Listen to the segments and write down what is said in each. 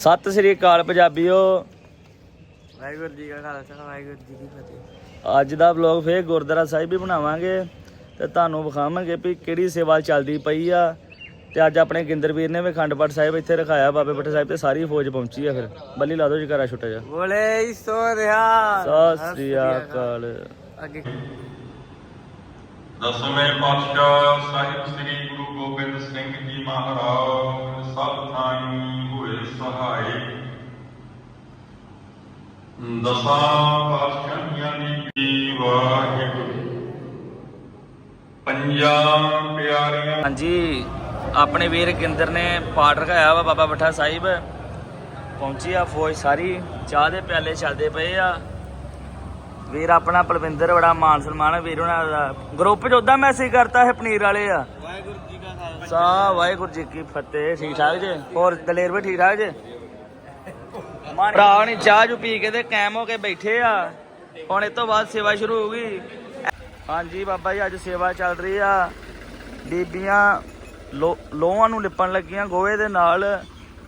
ਸਤਿ ਸ੍ਰੀ ਅਕਾਲ ਪੰਜਾਬੀਓ। ਵਾਹਿਗੁਰੂ ਜੀ ਕਾ ਖਾਲਸਾ ਵਾਹਿਗੁਰੂ ਜੀ ਕੀ ਫਤਿਹ। ਅੱਜ ਦਾ ਵਲੌਗ ਫੇਰ ਗੁਰਦੁਆਰਾ ਸਾਹਿਬ ਵੀ ਬਣਾਵਾਂਗੇ ਤੇ ਤੁਹਾਨੂੰ ਵਿਖਾਵਾਂਗੇ ਵੀ ਕਿਹੜੀ ਸੇਵਾ ਚੱਲਦੀ ਪਈ ਆ। ਤੇ ਅੱਜ ਆਪਣੇ ਗਿੰਦਰ ਵੀਰ ਨੇ ਵੀ ਸਾਹਿਬ ਇੱਥੇ ਰਖਾਇਆ ਬਾਬੇ ਪੱਟੇ ਸਾਹਿਬ ਤੇ ਸਾਰੀ ਫੌਜ ਪਹੁੰਚੀ ਆ ਫਿਰ। ਬੱਲੀ ਲਾ ਦਿਓ ਜਕਾਰਾ ਛੁੱਟਾ ਜਾ ਬੋਲੇ ਸੋ ਰਿਹਾ। ਸਤਿ ਸ੍ਰੀ ਅਕਾਲ। ਅੱਗੇ। ਦਸਵੇਂ ਪਾਤਸ਼ਾਹ ਸਾਹਿਬ ਸ੍ਰੀ ਗੁਰੂ ਗੋਬਿੰਦ ਸਿੰਘ ਜੀ ਮਹਾਰਾਜ ਸਭ ਥਾਈਂ ਸਹਾਈ। ਦਸਾਂ ਪਾਤਸ਼ਾਹੀਆਂ ਦੀ ਵਾਹਿਗੁਰੂ। ਪੰਜਾਂ ਪਿਆਰੀਆਂ। ਹਾਂਜੀ, ਆਪਣੇ ਵੀਰ ਗਿੰਦਰ ਨੇ ਪਾਠ ਰਖਾਇਆ ਵਾ ਬਾਬਾ ਬਠਾ ਸਾਹਿਬ। ਪਹੁੰਚੀ ਆ ਫੌਜ ਸਾਰੀ। ਚਾਹ ਦੇ ਪਿਆਲੇ ਚੱਲਦੇ ਪਏ ਆ। ਵੀਰ ਆਪਣਾ ਪਲਵਿੰਦਰ ਬੜਾ ਮਾਨ ਸਨਮਾਨ ਵੀਰ ਉਹਨਾਂ ਦਾ ਗਰੁੱਪ 'ਚ ਉਦਾਂ ਮੈਸੇਜ ਕਰਤਾ ਇਹ ਪਨੀਰ ਵਾਲੇ ਆ। ਖਾਲਸਾ ਵਾਹਿਗੁਰੂ ਜੀ ਕੀ ਫਤਿਹ। ਠੀਕ ਠਾਕ ਜੇ? ਹੋਰ ਦਲੇਰ ਵੀ ਠੀਕ ਠਾਕ ਜੇ? ਭਰਾ ਨੇ ਚਾਹ ਜੂ ਪੀ ਕੇ ਤੇ ਕਾਇਮ ਹੋ ਕੇ ਬੈਠੇ ਆ। ਹੁਣ ਇਹ ਤੋਂ ਬਾਅਦ ਸੇਵਾ ਸ਼ੁਰੂ ਹੋਊਗੀ। ਹਾਂਜੀ ਬਾਬਾ ਜੀ, ਅੱਜ ਸੇਵਾ ਚੱਲ ਰਹੀ ਆ। ਬੀਬੀਆਂ ਲੋ- ਲੋਹਾਂ ਨੂੰ ਲਿਪਣ ਲੱਗੀਆਂ ਗੋਹੇ ਦੇ ਨਾਲ,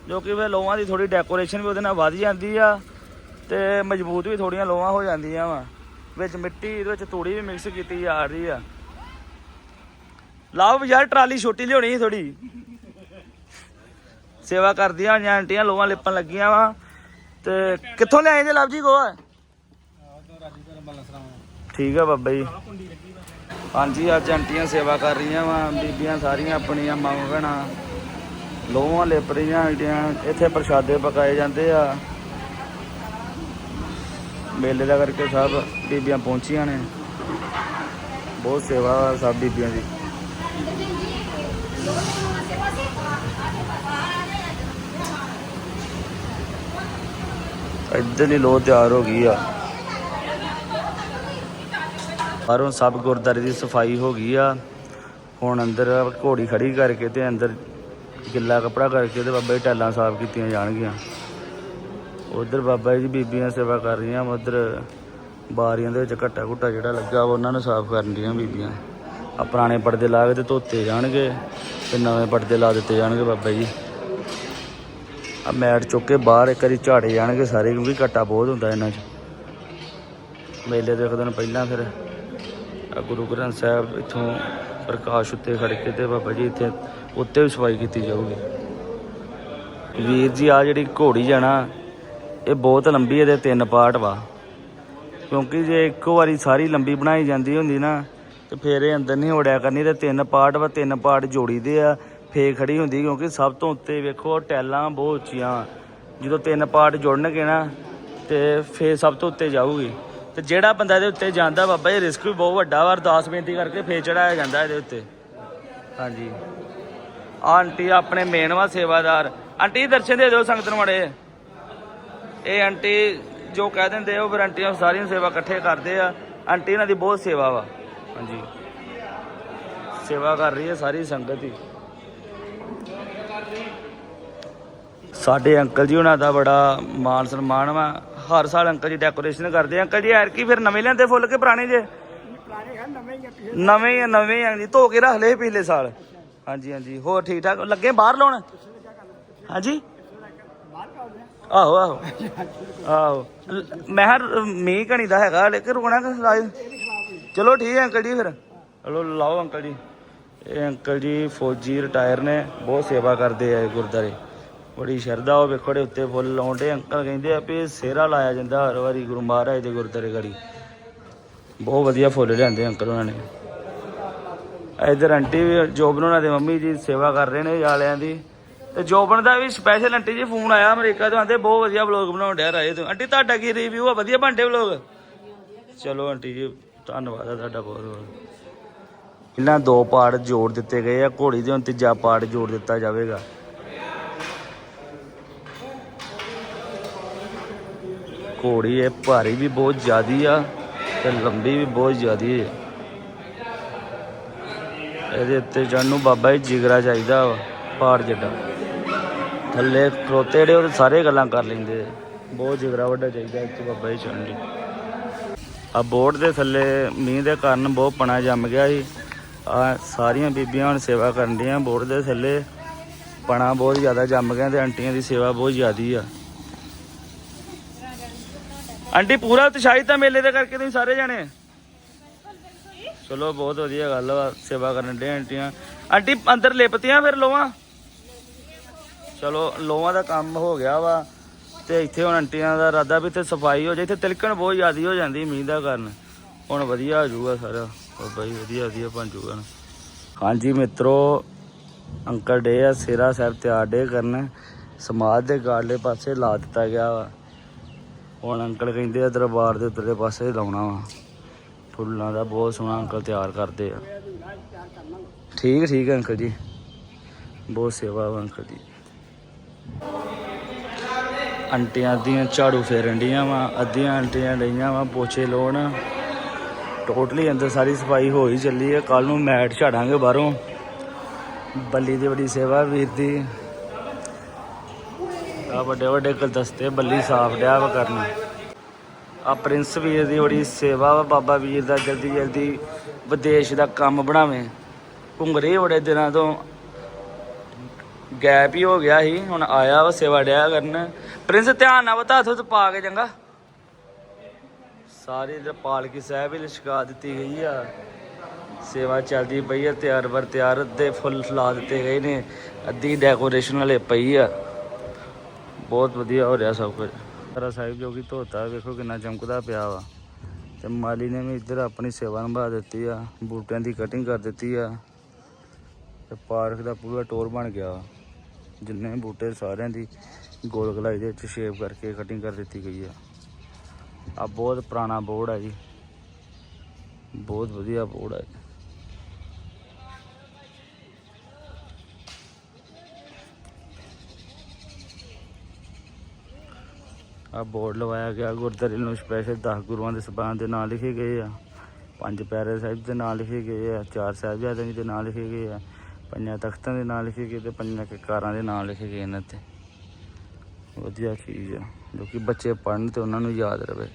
ਜੋ ਕਿ ਫਿਰ ਲੋਹਾਂ ਦੀ ਥੋੜੀ ਡੈਕੋਰੇਸ਼ਨ ਵੀ ਉਹਦੇ ਨਾਲ ਵੱਧ ਜਾਂਦੀ ਆ ਤੇ ਮਜ਼ਬੂਤ ਵੀ ਥੋੜੀਆਂ ਲੋਹਾਂ ਹੋ ਜਾਂਦੀਆਂ ਵਾ। ਵਿੱਚ ਮਿੱਟੀ, ਇਹਦੇ ਵਿੱਚ ਤੂੜੀ ਵੀ ਮਿਕਸ ਕੀਤੀ ਜਾ ਰਹੀ ਆ। ਲਾਓ ਯਾਰ, ਟਰਾਲੀ ਛੋਟੀ ਲਿਆਉਣੀ ਸੀ ਥੋੜੀ ਸੇਵਾ ਕਰਦੀਆਂ ਹੋਈਆਂ, ਆਂਟੀਆਂ ਲੋਹਾਂ ਲਿਪਣ ਲੱਗੀਆਂ ਵਾ। ਤੇ ਕਿੱਥੋਂ ਲਿਆਏ ਜੇ ਲਵ ਜੀ ਗੋਆ ਠੀਕ ਆ ਬਾਬਾ ਜੀ। ਹਾਂਜੀ, ਅੱਜ ਆਂਟੀਆਂ ਸੇਵਾ ਕਰ ਰਹੀਆਂ ਵਾ, ਬੀਬੀਆਂ ਸਾਰੀਆਂ ਆਪਣੀਆਂ ਮਾਂ ਭੈਣਾਂ। ਲੋਹਾਂ ਲਿਪ ਰਹੀਆਂ ਆਂਟੀਆਂ, ਇੱਥੇ ਪ੍ਰਸ਼ਾਦੇ ਪਕਾਏ ਜਾਂਦੇ ਆ। ਮੇਲੇ ਦਾ ਕਰਕੇ ਸਭ ਬੀਬੀਆਂ ਪਹੁੰਚੀਆਂ ਨੇ। ਬਹੁਤ ਸੇਵਾ ਵਾ ਸਭ ਬੀਬੀਆਂ ਦੀ। ਇੱਧਰ ਦੀ ਲੋ ਤਿਆਰ ਹੋ ਗਈ ਆ। ਬਾਹਰੋਂ ਸਭ ਗੁਰਦਾਰੇ ਦੀ ਸਫ਼ਾਈ ਹੋ ਗਈ ਆ। ਹੁਣ ਅੰਦਰ ਘੋੜੀ ਖੜੀ ਕਰਕੇ ਤੇ ਅੰਦਰ ਗਿੱਲਾ ਕਪੜਾ ਕਰਕੇ ਤੇ ਬਾਬਾ ਜੀ ਟੈਲਾਂ ਸਾਫ਼ ਕੀਤੀਆਂ ਜਾਣਗੀਆਂ। ਉਧਰ ਬਾਬਾ ਜੀ ਬੀਬੀਆਂ ਸੇਵਾ ਕਰ ਰਹੀਆਂ, ਉਧਰ ਬਾਰੀਆਂ ਦੇ ਵਿੱਚ ਘੱਟਾ ਘੁੱਟਾ ਜਿਹੜਾ ਲੱਗਾ ਉਹਨਾਂ ਨੂੰ ਸਾਫ਼ ਕਰਨ ਦੀਆਂ ਬੀਬੀਆਂ। ਆ ਪੁਰਾਣੇ ਪਰਦੇ ਲਾ ਕੇ ਤੇ ਧੋਤੇ ਜਾਣਗੇ ਤੇ ਨਵੇਂ ਪਰਦੇ ਲਾ ਦਿੱਤੇ ਜਾਣਗੇ ਬਾਬਾ ਜੀ। ਆ ਮੈਟ ਚੁੱਕ ਕੇ ਬਾਹਰ ਇੱਕ ਵਾਰੀ ਝਾੜੇ ਜਾਣਗੇ ਸਾਰੇ ਕਿਉਂਕਿ ਘੱਟਾ ਬਹੁਤ ਹੁੰਦਾ ਇਹਨਾਂ 'ਚ। ਮੇਲੇ ਦੇ ਇੱਕ ਦਿਨ ਪਹਿਲਾਂ ਫਿਰ ਆ ਗੁਰੂ ਗ੍ਰੰਥ ਸਾਹਿਬ ਇੱਥੋਂ ਪ੍ਰਕਾਸ਼ ਉੱਤੇ ਖੜ ਕੇ ਤੇ ਬਾਬਾ ਜੀ ਇੱਥੇ ਉੱਤੇ ਵੀ ਸਫ਼ਾਈ ਕੀਤੀ ਜਾਊਗੀ। ਵੀਰ ਜੀ ਆ ਜਿਹੜੀ ਘੋੜੀ ਜਾਣਾ ਇਹ ਬਹੁਤ ਲੰਬੀ ਇਹਦੇ ਤਿੰਨ ਪਾਰਟ ਵਾ। ਕਿਉਂਕਿ ਜੇ ਇੱਕੋ ਵਾਰੀ ਸਾਰੀ ਲੰਬੀ ਬਣਾਈ ਜਾਂਦੀ ਹੁੰਦੀ ਨਾ ਤੇ ਫਿਰ ਇਹ ਅੰਦਰ ਨਹੀਂ ਵੜਿਆ ਕਰਨੀ, ਤੇ ਤਿੰਨ ਪਾਰਟ ਵਾ, ਤਿੰਨ ਪਾਰਟ ਜੋੜੀਦੇ ਆ। ਫੇਰ ਖੜੀ ਹੁੰਦੀ ਕਿਉਂਕਿ ਸਭ ਤੋਂ ਉੱਤੇ ਵੇਖੋ ਟੈਲਾਂ ਬਹੁਤ ਉੱਚੀਆਂ। ਜਦੋਂ ਤਿੰਨ ਪਾਰਟ ਜੁੜਨਗੇ ਨਾ, ਤੇ ਫੇਰ ਸਭ ਤੋਂ ਉੱਤੇ ਜਾਊਗੀ। ਤੇ ਜਿਹੜਾ ਬੰਦਾ ਇਹਦੇ ਉੱਤੇ ਜਾਂਦਾ ਬਾਬਾ ਇਹ ਰਿਸਕ ਵੀ ਬਹੁਤ ਵੱਡਾ ਵਾ, ਅਰਦਾਸ ਬੇਨਤੀ ਕਰਕੇ ਫੇਰ ਚੜਾਇਆ ਜਾਂਦਾ ਇਹਦੇ ਉੱਤੇ। ਹਾਂਜੀ। ਆਂਟੀ ਆਪਣੇ ਮੇਨ ਵਾ, ਸੇਵਾਦਾਰ। ਆਂਟੀ, ਦਰਸ਼ਨ ਦੇ ਦਿਓ ਸੰਗਤ ਨੂੰ ਮੜੇ। ਇਹ ਆਂਟੀ ਜੋ ਕਹਿ ਦਿੰਦੇ ਉਹ ਫਿਰ ਆਂਟੀਆਂ ਸਾਰੀਆਂ ਸੇਵਾ ਇਕੱਠੇ ਕਰਦੇ ਆ। ਆਂਟੀ ਇਹਨਾਂ ਦੀ ਬਹੁਤ ਸੇਵਾ ਵਾ। ਹਾਂਜੀ। ਸੇਵਾ ਕਰ ਰਹੀ ਹੈ ਸਾਰੀ ਸੰਗਤ ਹੀ। ਸਾਡੇ ਅੰਕਲ ਜੀ ਉਹਨਾਂ ਦਾ ਬੜਾ ਮਾਨ ਸਨਮਾਨ ਵਾ। ਹਰ ਸਾਲ ਅੰਕਲ ਜੀ ਡੈਕੋਰੇਸ਼ਨ ਕਰਦੇ ਅੰਕਲ ਜੀ ਐਰ ਕੀ ਫਿਰ ਨਵੇਂ ਲਿਆਂਦੇ ਫੁੱਲ ਕੇ ਪੁਰਾਣੇ ਜੇ? ਨਵੇਂ ਹੀ ਆ, ਨਵੇਂ ਆ ਜੀ। ਧੋ ਕੇ ਰੱਖ ਲਏ ਪਿਛਲੇ ਸਾਲ। ਹਾਂਜੀ ਹਾਂਜੀ। ਹੋਰ ਠੀਕ ਠਾਕ? ਲੱਗੇ ਬਾਹਰ ਲਾਉਣ? ਹਾਂਜੀ? ਆਹੋ ਆਹੋ। ਆਹੋ। ਲ- ਮੈਂ ਕਿਹਾ, ਮੀਂਹ ਘਣੀ ਦਾ ਹੈਗਾ, ਲੇਕਿਨ ਰੁਕਣਾ ਕਿ ਲਾਜ ਚਲੋ ਠੀਕ ਹੈ ਅੰਕਲ ਜੀ ਫਿਰ। ਚਲੋ ਲਾਓ ਅੰਕਲ ਜੀ। ਇਹ ਅੰਕਲ ਜੀ ਫੌਜੀ ਰਿਟਾਇਰ ਨੇ, ਬਹੁਤ ਸੇਵਾ ਕਰਦੇ ਆ ਗੁਰਦਾਰੇ ਬੜੀ ਸ਼ਰਧਾ ਉਹ ਵੇਖੋ ਦੇ ਉੱਤੇ ਫੁੱਲ ਲਾਉਂਦੇ ਅੰਕਲ ਕਹਿੰਦੇ ਆ ਵੀ ਇਹ ਲਾਇਆ ਜਾਂਦਾ ਹਰ ਵਾਰੀ ਗੁਰੂ ਮਹਾਰਾਜ ਦੇ ਗੁਰਦਾਰੇ ਗੜੀ। ਬਹੁਤ ਵਧੀਆ ਫੁੱਲ ਲਿਆਂਦੇ ਅੰਕਲ ਉਹਨਾਂ ਨੇ। ਇਧਰ ਆਂਟੀ ਵੀ, ਜੋਬਨ ਉਹਨਾਂ ਦੇ ਮੰਮੀ ਜੀ ਸੇਵਾ ਕਰ ਰਹੇ ਨੇ ਜਾਲਿਆਂ ਦੀ। ਤੇ ਜੋਬਨ ਦਾ ਵੀ ਸਪੈਸ਼ਲ ਆਂਟੀ ਜੀ ਫੋਨ ਆਇਆ ਅਮਰੀਕਾ ਤੋਂ, ਆਂਦੇ ਬਹੁਤ ਵਧੀਆ ਵਲੌਗ ਬਣਾਉਣ ਡਿਆ ਰਾਏ ਤੋਂ। ਆਂਟੀ, ਤੁਹਾਡਾ ਕੀ ਰਿਵਿਊ ਆ? ਵਧੀਆ ਬਣਦੇ ਵਲੌਗ ਚਲੋ ਆਂਟੀ ਜੀ ਧੰਨਵਾਦ ਹੈ ਤੁਹਾਡਾ ਬਹੁਤ ਬਹੁਤ। ਪਹਿਲਾਂ ਦੋ ਪਾਰਟ ਜੋੜ ਦਿੱਤੇ ਗਏ ਆ, ਘੋੜੀ ਦੇ ਹੁਣ ਤੀਜਾ ਪਾਰਟ ਜੋੜ ਦਿੱਤਾ ਜਾਵੇਗਾ। ਘੋੜੀ ਇਹ ਭਾਰੀ ਵੀ ਬਹੁਤ ਜ਼ਿਆਦੀ ਆ ਤੇ ਲੰਬੀ ਵੀ ਬਹੁਤ ਜ਼ਿਆਦੀ ਹੈ ਇਹਦੇ ਉੱਤੇ ਚੜ੍ਹਨ ਨੂੰ ਬਾਬਾ ਜੀ ਜਿਗਰਾ ਚਾਹੀਦਾ ਵਾ ਪਹਾੜ ਜਿੱਡਾ। ਥੱਲੇ ਖਲੋਤੇ ਜਿਹੜੇ ਉਹ ਸਾਰੇ ਗੱਲਾਂ ਕਰ ਲੈਂਦੇ ਬਹੁਤ ਜਿਗਰਾ ਵੱਡਾ ਚਾਹੀਦਾ ਇੱਥੇ ਬਾਬਾ ਜੀ ਚੜ੍ਹਨ ਲਈ। ਆ ਬੋਰਡ ਦੇ ਥੱਲੇ ਮੀਂਹ ਦੇ ਕਾਰਨ ਬਹੁਤ ਪਣਾ ਜੰਮ ਗਿਆ ਸੀ। ਆ ਸਾਰੀਆਂ ਬੀਬੀਆਂ ਹੁਣ ਸੇਵਾ ਕਰਨ ਡੀਆਂ ਬੋਰਡ ਦੇ ਥੱਲੇ। ਪਣਾ ਬਹੁਤ ਜ਼ਿਆਦਾ ਜੰਮ ਗਿਆ ਤੇ ਆਂਟੀਆਂ ਦੀ ਸੇਵਾ ਬਹੁਤ ਜ਼ਿਆਦੀ ਆ। ਆਂਟੀ, ਪੂਰਾ ਉਤਸ਼ਾਹਿਤ ਆ ਮੇਲੇ ਦੇ ਕਰਕੇ ਤੁਸੀਂ ਸਾਰੇ ਜਾਣੇ? ਚਲੋ, ਬਹੁਤ ਵਧੀਆ ਗੱਲ ਵਾ ਸੇਵਾ ਕਰਨ ਦੇ ਆਂਟੀਆਂ। ਆਂਟੀ, ਅੰਦਰ ਲਿਪਤੀਆਂ ਫਿਰ ਲੋਆਂ ਚਲੋ ਲੋਆਂ ਦਾ ਕੰਮ ਹੋ ਗਿਆ ਵਾ। ਤੇ ਇੱਥੇ ਹੁਣ ਆਂਟੀਆਂ ਦਾ ਇਰਾਦਾ ਵੀ ਤੇ ਸਫ਼ਾਈ ਹੋ ਜਾਏ, ਇੱਥੇ ਤਿਲਕਣ ਬਹੁਤ ਜ਼ਿਆਦੀ ਹੋ ਜਾਂਦੀ ਮੀਂਹ ਦਾ ਕਾਰਨ। ਹੁਣ ਵਧੀਆ ਹੋ ਜਾਊਗਾ ਸਾਰਾ। ਬਾਬਾ ਜੀ ਵਧੀਆ ਵਧੀਆ ਬਣ ਜਾਊਗਾ ਹਾਂਜੀ ਮਿੱਤਰੋ, ਅੰਕਲ ਡੇ ਆ, ਸੇਰਾ ਸਾਹਿਬ ਤਿਆਰ ਡੇ ਕਰਨ। ਸਮਾਜ ਦੇ ਗਾੜਲੇ ਪਾਸੇ ਲਾ ਦਿੱਤਾ ਗਿਆ ਵਾ। ਹੁਣ ਅੰਕਲ ਕਹਿੰਦੇ ਆ, ਦਰਬਾਰ ਦੇ ਉੱਤਰਲੇ ਪਾਸੇ ਲਾਉਣਾ ਵਾ। ਫੁੱਲਾਂ ਦਾ ਬਹੁਤ ਸੋਹਣਾ ਅੰਕਲ ਤਿਆਰ ਕਰਦੇ ਆ। ਠੀਕ ਠੀਕ ਅੰਕਲ ਜੀ। ਬਹੁਤ ਸੇਵਾ ਵਾ ਅੰਕਲ ਜੀ। ਆਂਟੀਆਂ ਦੀਆਂ ਝਾੜੂ ਫੇਰਨ ਡੀਆਂ ਵਾ, ਅੱਧੀਆਂ ਆਂਟੀਆਂ ਡਈਆਂ ਵਾ ਪੋਚੇ ਲਾਉਣ। ਟੋਟਲੀ ਅੰਦਰ ਸਾਰੀ ਸਫ਼ਾਈ ਹੋ ਹੀ ਚੱਲੀ ਹੈ ਕੱਲ ਨੂੰ ਮੈਟ ਝਾੜਾਂਗੇ ਬਾਹਰੋਂ। ਬੱਲੀ ਦੀ ਬੜੀ ਸੇਵਾ ਵੀਰ ਦੀ। ਆ ਵੱਡੇ ਵੱਡੇ ਗੁਲਦਸਤੇ ਬੱਲੀ ਸਾਫ਼ ਡਿਆ ਵਾ ਕਰਨਾ। ਆ ਪ੍ਰਿੰਸ ਵੀਰ ਦੀ ਬੜੀ ਸੇਵਾ ਵਾ, ਬਾਬਾ ਵੀਰ ਦਾ ਜਲਦੀ ਜਲਦੀ ਵਿਦੇਸ਼ ਦਾ ਕੰਮ ਬਣਾਵੇ। ਘੁੰਗਰੇ ਬੜੇ ਦਿਨਾਂ ਤੋਂ। ਗੈਪ ਹੀ ਹੋ ਗਿਆ ਸੀ, ਹੁਣ ਆਇਆ ਵਾ ਸੇਵਾ ਡਿਆ ਕਰਨ। ਪ੍ਰਿੰਸ, ਧਿਆਨ ਨਾਲ ਬਤਾ, ਹੱਥ ਪਾ ਕੇ ਚੰਗਾ। ਸਾਰੇ ਇਧਰ ਪਾਲਕੀ ਸਾਹਿਬ ਹੀ ਲਿਸ਼ਕਾ ਦਿੱਤੀ ਗਈ ਆ। ਸੇਵਾ ਚੱਲਦੀ ਪਈ ਆ, ਤਿਆਰ ਵਰ ਤਿਆਰ ਅੱਧੇ ਫੁੱਲ ਲਾ ਦਿੱਤੇ ਗਏ ਨੇ, ਅੱਧੀ ਡੈਕੋਰੇਸ਼ਨ ਵਾਲੇ ਪਈ ਆ। ਬਹੁਤ ਵਧੀਆ ਹੋ ਰਿਹਾ ਸਭ ਕੁਝ। ਸਾਰਾ ਸਾਹਿਬ ਜੋ ਕਿ ਧੋਤਾ, ਵੇਖੋ ਕਿੰਨਾ ਚਮਕਦਾ ਪਿਆ ਵਾ। ਤੇ ਮਾਲੀ ਨੇ ਵੀ ਇੱਧਰ ਆਪਣੀ ਸੇਵਾ ਨਿਭਾ ਦਿੱਤੀ ਆ, ਬੂਟਿਆਂ ਦੀ ਕਟਿੰਗ ਕਰ ਦਿੱਤੀ ਆ। ਤੇ ਪਾਰਕ ਦਾ ਪੂਰਾ ਟੋਰ ਬਣ ਗਿਆ ਵਾ। ਜਿੰਨੇ ਬੂਟੇ ਸਾਰਿਆਂ ਦੀ ਗੋਲ ਗਲਾਈ ਦੇ ਵਿੱਚ ਸ਼ੇਪ ਕਰਕੇ ਕਟਿੰਗ ਕਰ ਦਿੱਤੀ ਗਈ ਆ। ਆ ਬਹੁਤ ਪੁਰਾਣਾ ਬੋਰਡ ਆ ਜੀ। ਬਹੁਤ ਵਧੀਆ ਬੋਰਡ ਆ ਜੀ। ਆ ਬੋਰਡ ਲਵਾਇਆ ਗਿਆ, ਗੁਰਦੁਆਰੇ ਨੂੰ ਸਪੈਸ਼ਲ 10 ਗੁਰੂਆਂ ਦੇ ਸਬਾਨ ਦੇ ਨਾਂ ਲਿਖੇ ਗਏ ਆ। ਪੰਜ ਪਿਆਰੇ ਸਾਹਿਬ ਦੇ ਨਾਂ ਲਿਖੇ ਗਏ ਆ, ਚਾਰ ਸਾਹਿਬਜ਼ਾਦਿਆਂ ਦੇ ਨਾਂ ਲਿਖੇ ਗਏ ਆ। ਪੰਜਾਂ ਤਖਤਾਂ ਦੇ ਨਾਂ ਲਿਖੇ ਗਏ ਤੇ ਪੰਜਾਂ ਕਕਾਰਾਂ ਦੇ ਨਾਂ ਲਿਖੇ ਗਏ ਇਹਨਾਂ ਤੇ। ਵਧੀਆ ਚੀਜ਼ ਆ ਜੋ ਕਿ ਬੱਚੇ ਪੜ੍ਹਨ ਤੇ ਉਹਨਾਂ ਨੂੰ ਯਾਦ ਰਵੇ।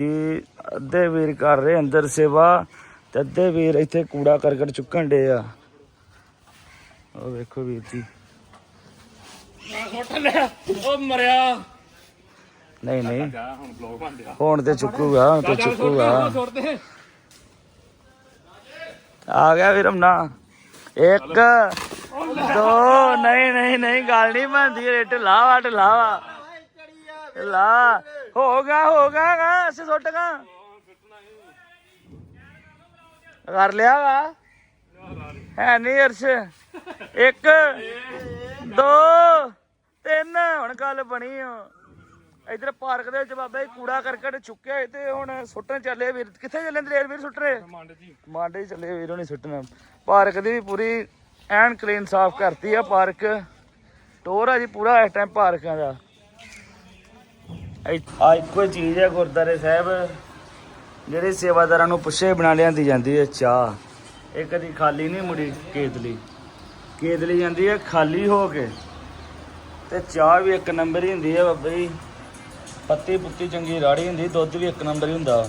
ਜੀ ਅੱਧੇ ਵੀਰ ਕਰ ਰਹੇ ਅੰਦਰ ਸੇਵਾ ਤੇ ਅੱਧੇ ਵੀਰ ਇੱਥੇ ਕੂੜਾ ਕਰਕਟ ਚੁੱਕਣ ਡੇ ਆ। ਉਹ ਵੇਖੋ ਵੀਰ ਜੀ। ਉਹ ਮਰਿਆ। ਨਹੀਂ ਨਹੀਂ। ਹੁਣ ਤੇ ਚੁੱਕੂਗਾ ਹੁਣ ਤੇ ਚੁੱਕੂਗਾ। ਆ ਗਿਆ ਵੀਰ ਅਮਨਾ ਇੱਕ ਦੋ ਨਹੀਂ ਨਹੀਂ ਨਹੀਂ ਗੱਲ ਨਹੀਂ ਬਣਦੀ ਰੇਟ ਲਾਵਾ ਢਲਾਵਾ ਲਾ ਹੋ ਗਿਆ ਹੋ ਗਿਆ ਗਾ ਅਸੀਂ ਸੁੱਟ ਗਾ ਕਰ ਲਿਆ ਵਾ। ਹੈ ਨਹੀਂ ਅਰਸ਼। ਇੱਕ ਦੋ ਤਿੰਨ ਹੁਣ ਗੱਲ ਬਣੀ ਓ ਇਧਰ ਪਾਰਕ ਦੇ ਵਿੱਚ ਬਾਬਾ ਜੀ ਕੂੜਾ ਕਰਕਟ ਚੁੱਕਿਆ ਤੇ ਹੁਣ ਸੁੱਟਣ ਚੱਲੇ ਵੀਰ। ਕਿੱਥੇ ਚੱਲੇ ਦਲੇਰ ਵੀਰ ਸੁੱਟ ਰਹੇ? ਮੰਡ ਜੀ। ਮੰਡ ਚੱਲੇ ਵੀਰ ਹੁਣੀ ਸੁੱਟਣਾ। ਪਾਰਕ ਦੀ ਵੀ ਪੂਰੀ ਐਨ ਕਲੀਨ ਸਾਫ਼ ਕਰਤੀ ਆ ਪਾਰਕ। ਟੋਰ ਆ ਜੀ ਪੂਰਾ ਇਸ ਟਾਈਮ ਪਾਰਕਾਂ ਦਾ। ਆ ਇੱਕੋ ਹੀ ਚੀਜ਼ ਹੈ ਗੁਰਦਾਰੇ ਸਾਹਿਬ। ਜਿਹੜੇ ਸੇਵਾਦਾਰਾਂ ਨੂੰ ਪੁੱਛੇ ਬਣਾ ਲਿਆਂਦੀ ਜਾਂਦੀ ਹੈ ਚਾਹ। ਇਹ ਕਦੀ ਖਾਲੀ ਨਹੀਂ ਮੁੜੀ ਕੇਤਲੀ। ਕੇਤਲੀ ਜਾਂਦੀ ਹੈ ਖਾਲੀ ਹੋ ਕੇ। ਤੇ ਚਾਹ ਵੀ ਇੱਕ ਨੰਬਰ ਹੀ ਹੁੰਦੀ ਹੈ ਬਾਬਾ ਜੀ। ਪੱਤੀ ਪੁੱਤੀ ਚੰਗੀ ਰਾੜੀ ਹੁੰਦੀ, ਦੁੱਧ ਵੀ ਇੱਕ ਨੰਬਰ ਹੀ ਹੁੰਦਾ।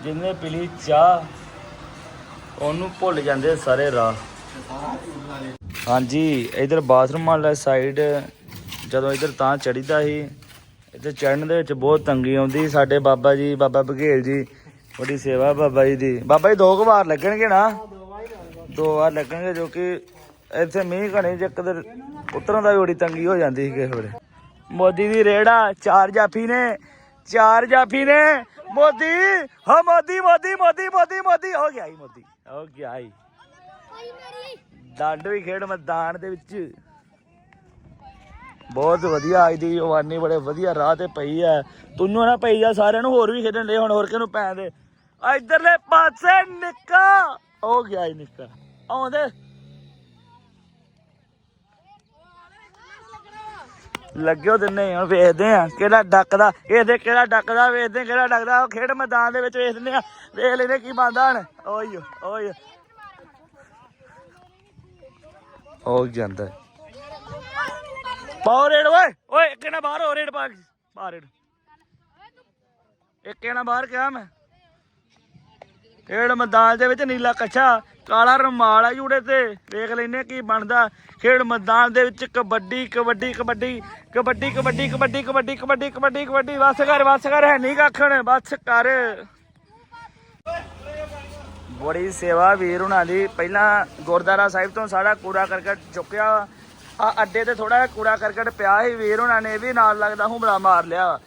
ਜਿਹਨੇ ਪੀਲੀ ਚਾਹ ਉਹਨੂੰ ਭੁੱਲ ਜਾਂਦੇ ਸਾਰੇ ਰਾਹ। ਹਾਂਜੀ, ਇਧਰ ਬਾਥਰੂਮ ਵਾਲਾ ਸਾਈਡ ਜਦੋਂ ਇਧਰ ਤਾਂ ਚੜੀਦਾ ਸੀ, ਇੱਥੇ ਚੜਨ ਦੇ ਵਿੱਚ ਬਹੁਤ ਤੰਗੀ ਆਉਂਦੀ ਸਾਡੇ ਬਾਬਾ ਜੀ, ਬਾਬਾ ਬਘੇਲ ਜੀ, ਬੜੀ ਸੇਵਾ ਬਾਬਾ ਜੀ ਦੀ। ਬਾਬਾ ਜੀ, ਦੋ ਕੁ ਵਾਰ ਲੱਗਣਗੇ ਨਾ? ਦੋ ਵਾਰ ਲੱਗਣਗੇ ਜੋ ਕਿ ਇੱਥੇ ਮੀਂਹ ਘਣੇ ਚ ਇੱਕ ਉਤਰਨ ਦਾ ਵੀ ਬੜੀ ਤੰਗੀ ਹੋ ਜਾਂਦੀ ਸੀ ਕਿਸੇ ਵੇਲੇ। ਮੋਦੀ ਦੀ ਰੇੜਾ ਚਾਰ ਜਾਫੀ ਨੇ, ਚਾਰ ਜਾਫੀ ਨੇ। ਮੋਦੀ, ਹਾਂ ਮੋਦੀ ਮੋਦੀ ਮੋਦੀ ਮੋਦੀ ਮੋਦੀ, ਹੋ ਗਿਆ ਹੀ ਮੋਦੀ। ਹੋ ਗਿਆ ਹੀ ਦੰਡ ਵੀ ਖੇਡ ਮੈਦਾਨ ਦੇ ਵਿੱਚ। ਬਹੁਤ ਵਧੀਆ ਅੱਜ ਦੀ ਜਵਾਨੀ ਬੜੇ ਵਧੀਆ ਰਾਹ ਤੇ ਪਈ ਐ ਤੁਨੂੰ ਨਾ ਪਈ ਜਾ ਸਾਰਿਆਂ ਨੂੰ ਹੋਰ ਵੀ ਖੇਡਣ ਦੇ ਹੁਣ ਹੋਰ ਕਿਹਨੂੰ ਪੈਣ ਦੇ। ਆ ਇਧਰਲੇ ਪਾਸੇ ਨਿੱਕਾ। ਹੋ ਗਿਆ ਨਿੱਕਾ? ਆਉਂਦੇ। ਲੱਗਿਓ ਦਿੰਨੇ ਹੁਣ ਵੇਖਦੇ ਆ ਕਿਹੜਾ ਡੱਕਦਾ, ਇਹਦੇ ਕਿਹੜਾ ਡੱਕਦਾ, ਵੇਖਦੇ ਕਿਹੜਾ ਡੱਕਦਾ, ਉਹ ਖੇਡ ਮੈਦਾਨ ਦੇ ਵਿੱਚ ਵੇਖਦੇ ਆ ਵੇਖ ਲੈਨੇ ਕੀ ਬੰਦਾ ਹਣ। ਓਏ ਓਏ। ਹੋ ਜਾਂਦਾ। ਪਾਓ ਰੇਡ, ਓਏ ਓਏ, ਇੱਕ ਬਾਹਰ ਹੋ, ਰੇਡ ਪਾ ਕੇ। ਬਾਹਰ ਰੇਡ। ਇੱਕ ਨਾ ਬਾਹਰ ਕਿਹਾ ਮੈਂ। ਖੇਡ ਮੈਦਾਨ ਦੇ ਵਿੱਚ ਨੀਲਾ ਕੱਛਾ ਕਾਲਾ ਰੁਮਾਲ ਆ ਜੂੜੇ ਤੇ। ਵੇਖ ਲੈਨੇ ਕੀ ਬਣਦਾ। ਖੇਡ ਮੈਦਾਨ ਦੇ ਵਿੱਚ ਕਬੱਡੀ ਕਬੱਡੀ ਕਬੱਡੀ ਕਬੱਡੀ ਕਬੱਡੀ ਕਬੱਡੀ ਕਬੱਡੀ ਕਬੱਡੀ ਕਬੱਡੀ ਕਬੱਡੀ। ਬਸ ਕਰ ਬਸ ਕਰ, ਹੈ ਨਹੀਂ ਕੱਖਣ, ਬਸ ਕਰ। ਬੜੀ ਸੇਵਾ ਵੀਰ ਉਹਨਾਂ ਦੀ। ਪਹਿਲਾਂ ਗੁਰਦਾਰਾ ਸਾਹਿਬ ਤੋਂ ਸਾਰਾ ਕੂੜਾ ਕਰਕਟ ਚੁੱਕਿਆ। ਆ ਅੱਡੇ ਤੇ ਥੋੜਾ ਕੂੜਾ ਕਰਕਟ ਪਿਆ ਸੀ। ਵੀਰ ਹੁਣਾਂ ਨੇ ਇਹ ਵੀ ਨਾਲ ਲੱਗਦਾ ਹੁਮਲਾ ਮਾਰ ਲਿਆ।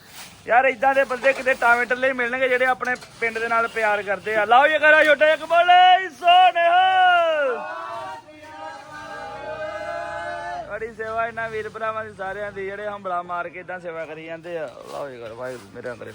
ਯਾਰ ਇਦਾਂ ਦੇ ਬੰਦੇ ਕਿਤੇ ਟਾਵੇਂ ਟੱਲੇ ਮਿਲਣਗੇ ਜਿਹੜੇ ਆਪਣੇ ਪਿੰਡ ਦੇ ਨਾਲ ਪਿਆਰ ਕਰਦੇ ਆ। ਲਾਓ ਇਹ ਕਰਾ ਛੋਟੇ ਇੱਕ ਬੋਲੇ ਸੋਨੇਹ ਬੜੀ ਸੇਵਾ ਇਹਨਾਂ ਵੀਰ ਭਰਾਵਾਂ ਦੀ ਸਾਰਿਆਂ ਦੀ, ਜਿਹੜੇ ਹੰਬਲਾ ਮਾਰ ਕੇ ਇਦਾਂ ਸੇਵਾ ਕਰੀ ਜਾਂਦੇ ਆ। ਲਾਓ ਇਹ ਕਰ, ਵਾਹਿਗੁਰੂ, ਮੇਰੇ ਕਰੇ